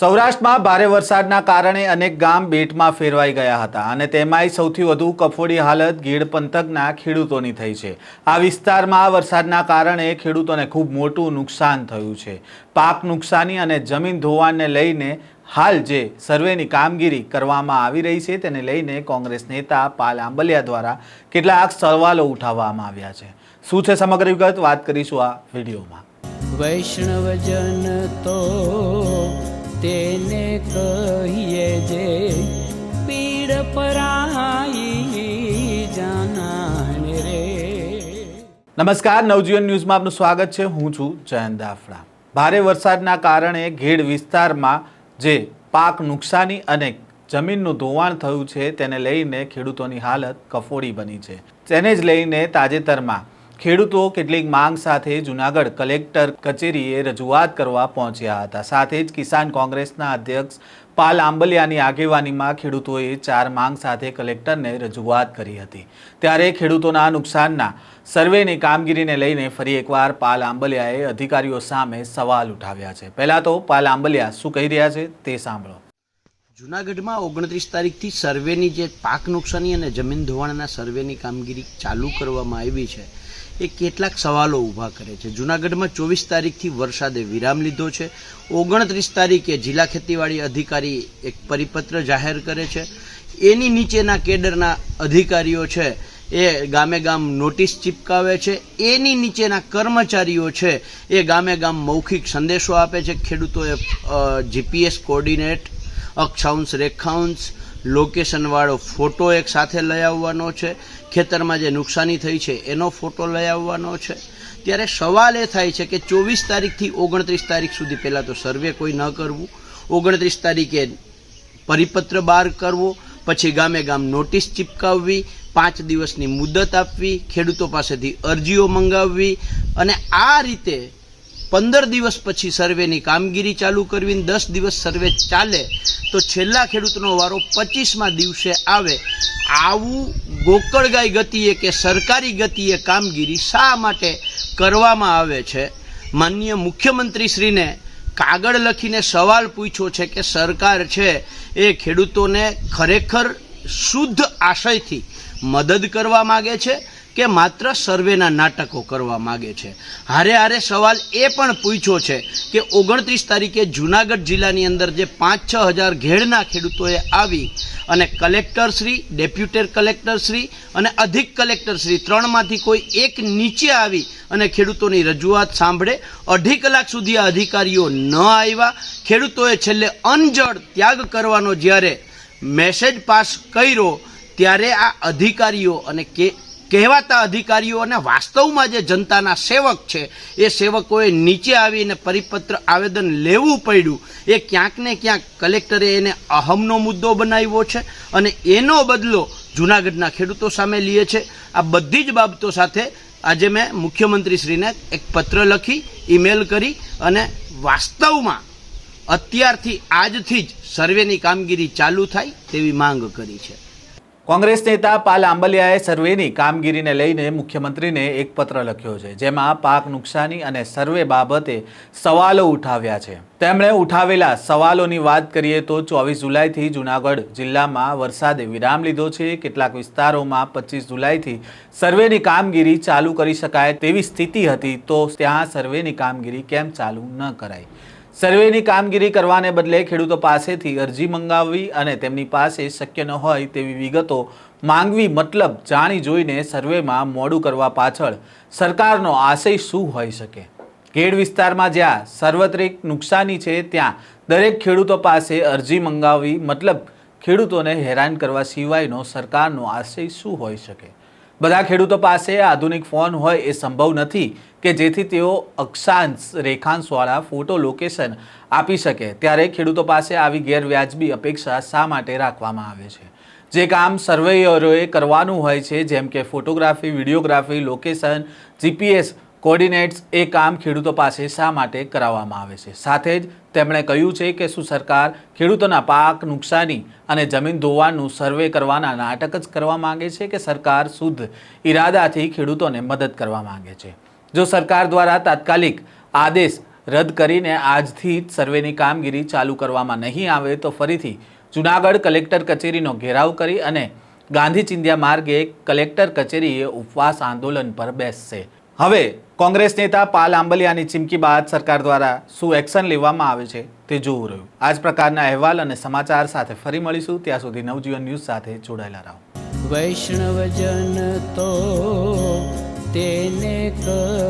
સૌરાષ્ટ્રમાં ભારે વરસાદના કારણે અનેક ગામ બેટમાં ફેરવાઈ ગયા હતા અને તેમાંય સૌથી વધુ કફોડી હાલત ગીડ પંથકના ખેડૂતોની થઈ છે. આ વિસ્તારમાં વરસાદના કારણે ખેડૂતોને ખૂબ મોટું નુકસાન થયું છે. પાક નુકસાની અને જમીન ધોવાણને લઈને હાલ જે સર્વેની કામગીરી કરવામાં આવી રહી છે તેને લઈને કોંગ્રેસ નેતા પાલ આંબલિયા દ્વારા કેટલાક સવાલો ઉઠાવવામાં આવ્યા છે. શું છે સમગ્ર વિગત? વાત કરીશું આ વિડીયોમાં. વૈષ્ણવજન તેને કહીએ જે પીડ પરાઈ જાનાને રે. નમસ્કાર, નવજીવન ન્યૂઝમાં આપનું સ્વાગત છે. હું છું જયંત દાફડા ભારે વરસાદના કારણે ઘેડ વિસ્તારમાં જે પાક નુકસાની અને જમીનનું ધોવાણ થયું છે, તેને લઈને ખેડૂતોની હાલત કફોડી બની છે. તેને જ લઈને તાજેતરમાં ખેડૂતો કેટલીક માંગ સાથે જુનાગઢ કલેક્ટર કચેરીએ રજૂઆત કરવા પહોંચ્યા હતા. સાથે જ કિસાન કોંગ્રેસના અધ્યક્ષ પાલ આંબલિયાની આગેવાનીમાં ખેડૂતોએ ચાર માંગ સાથે કલેક્ટરને રજૂઆત કરી હતી. ત્યારે ખેડૂતોના નુકસાનના સર્વેની કામગીરીને લઈને ફરી એકવાર પાલ આંબલિયાએ અધિકારીઓ સામે સવાલ ઉઠાવ્યા છે. પહેલાં તો પાલ આંબલિયા શું કહી રહ્યા છે તે સાંભળો. જુનાગઢમાં ઓગણત્રીસ તારીખથી સર્વેની જે પાક નુકસાની અને જમીન ધોવાણના સર્વેની કામગીરી ચાલુ કરવામાં આવી છે, એ કેટલાક સવાલો ઊભા કરે છે. જુનાગઢમાં ચોવીસ તારીખથી વરસાદે વિરામ લીધો છે. ઓગણત્રીસ તારીખે જિલ્લા ખેતીવાડી અધિકારી એક પરિપત્ર જાહેર કરે છે. એની નીચેના કેડરના અધિકારીઓ છે, એ ગામે ગામ નોટિસ ચિપકાવે છે. એની નીચેના કર્મચારીઓ છે, એ ગામે ગામ મૌખિક સંદેશો આપે છે. ખેડૂતોએ જીપીએસ કોર્ડિનેટ અક્ષાંશ રેખાંશ લોકેશનવાળો ફોટો એક સાથે લઈ આવવાનો છે. ખેતરમાં જે નુકસાની થઈ છે, એનો ફોટો લઈ આવવાનો છે. ત્યારે સવાલ એ થાય છે કે ચોવીસ તારીખથી ઓગણત્રીસ તારીખ સુધી પહેલાં તો સર્વે કોઈ ન કરવું. ઓગણત્રીસ તારીખે પરિપત્ર બહાર કરવો, પછી ગામે ગામ નોટિસ ચિપકાવવી, પાંચ દિવસની મુદત આપવી, ખેડૂતો પાસેથી અરજીઓ મંગાવવી અને આ રીતે પંદર દિવસ પછી સર્વેની કામગીરી ચાલુ કરવી દસ દિવસ સર્વે ચાલે, તો છેલ્લા ખેડૂતનો વારો પચીસમાં દિવસે આવે. આવું ગોકળગાય ગતિએ કે સરકારી ગતિએ કામગીરી શા માટે કરવામાં આવે છે? માનનીય મુખ્યમંત્રીશ્રીને કાગળ લખીને સવાલ પૂછ્યો છે કે સરકાર છે એ ખેડૂતોને ખરેખર શુદ્ધ આશયથી મદદ કરવા માગે છે? કે માત્ર સર્વેના નાટકો કરવા માગે છે. હારે હારે સવાલ એ પણ પૂછ્યો છે કે ઓગણત્રીસ તારીખે જુનાગઢ જિલ્લાની અંદર જે પાંચ છ હજાર ઘેડના ખેડૂતોએ આવી અને કલેક્ટરશ્રી ડેપ્યુટેડ કલેક્ટરશ્રી અને અધિક કલેક્ટરશ્રી ત્રણમાંથી કોઈ એક નીચે આવી અને ખેડૂતોની રજૂઆત સાંભળે, અઢી કલાક સુધી આ અધિકારીઓ ન આવ્યા. ખેડૂતોએ છેલ્લે અનજડ ત્યાગ કરવાનો જ્યારે મેસેજ પાસ કર્યો, ત્યારે આ અધિકારીઓ અને કે કહેવાતા અધિકારીઓ અને વાસ્તવમાં જે જનતાના સેવક છે, એ સેવકોએ નીચે આવીને પરિપત્ર આવેદન લેવું પડ્યું. એ ક્યાંક ને ક્યાંક કલેક્ટરે એને અહમનો મુદ્દો બનાવ્યો છે અને એનો બદલો જૂનાગઢના ખેડૂતો સામે લે છે. આ બધી જ બાબતો સાથે આજે મેં મુખ્યમંત્રીશ્રીને એક પત્ર લખી, ઈમેલ કરી અને વાસ્તવમાં અત્યારથી આજથી જ સર્વેની કામગીરી ચાલુ થાય તેવી માંગ કરી છે. કોંગ્રેસ નેતા પાલ આંબલિયાએ સર્વેની કામગીરીને લઈને મુખ્યમંત્રીને એક પત્ર લખ્યો છે, જેમાં પાક નુકસાની અને સર્વે બાબતે સવાલો ઉઠાવ્યા છે. તેમણે ઉઠાવેલા સવાલોની વાત કરીએ તો ચોવીસ જુલાઈથી જુનાગઢ જિલ્લામાં વરસાદે વિરામ લીધો છે. કેટલાક વિસ્તારોમાં પચીસ જુલાઈથી સર્વેની કામગીરી ચાલુ કરી શકાય તેવી સ્થિતિ હતી તો ત્યાં સર્વેની કામગીરી કેમ ચાલુ ન કરાઈ? સર્વેની કામગીરી કરવાને બદલે ખેડૂતો પાસેથી અરજી મંગાવવી અને તેમની પાસે શક્ય ન હોય તેવી વિગતો માંગવી મતલબ જાણી જોઈને સર્વેમાં મોડું કરવા પાછળ સરકારનો આશય શું હોઈ શકે? ખેડ વિસ્તારમાં જ્યાં સાર્વત્રિક નુકસાની છે, ત્યાં દરેક ખેડૂતો પાસે અરજી મંગાવવી મતલબ ખેડૂતોને હેરાન કરવા સિવાયનો સરકારનો આશય શું હોઈ શકે? બધા ખેડૂતો પાસે આધુનિક ફોન હોય એ સંભવ નથી કે જેથી તેઓ અક્ષાંશ, રેખાંશવાળા ફોટો લોકેશન આપી શકે. ત્યારે ખેડૂતો પાસે આવી ગેરવ્યાજબી અપેક્ષા શા માટે રાખવામાં આવે છે? જે કામ સર્વેયરોએ કરવાનું હોય છે, જેમ કે photography videography location GPS coordinates એ કામ ખેડૂતો પાસે શા માટે કરાવવામાં આવે છે? સાથે જ તેમણે કહ્યું છે કે શું સરકાર ખેડૂતોના પાક નુકસાની અને જમીન ધોવાનું સર્વે કરવાના નાટક જ કરવા માંગે છે કે સરકાર શુદ્ધ ઈરાદાથી ખેડૂતોને મદદ કરવા માંગે છે? જો સરકાર દ્વારા તાત્કાલિક આદેશ રદ કરીને આજથી જ સર્વેની કામગીરી ચાલુ કરવામાં નહીં આવે, તો ફરીથી જુનાગઢ કલેક્ટર કચેરીનો ઘેરાવ કરી અને ગાંધી ચિંધ્યા માર્ગે કલેક્ટર કચેરીએ ઉપવાસ આંદોલન પર બેસશે. હવે કોંગ્રેસ નેતા પાલ આંબલિયાની ચીમકી બાદ સરકાર દ્વારા શું એક્શન લેવામાં આવે છે તે જોવું રહ્યું. આ જ પ્રકારના અહેવાલ અને સમાચાર સાથે ફરી મળીશું. ત્યાં સુધી નવજીવન ન્યૂઝ સાથે જોડાયેલા રહો. વૈષ્ણવજન તો તેને કહીએ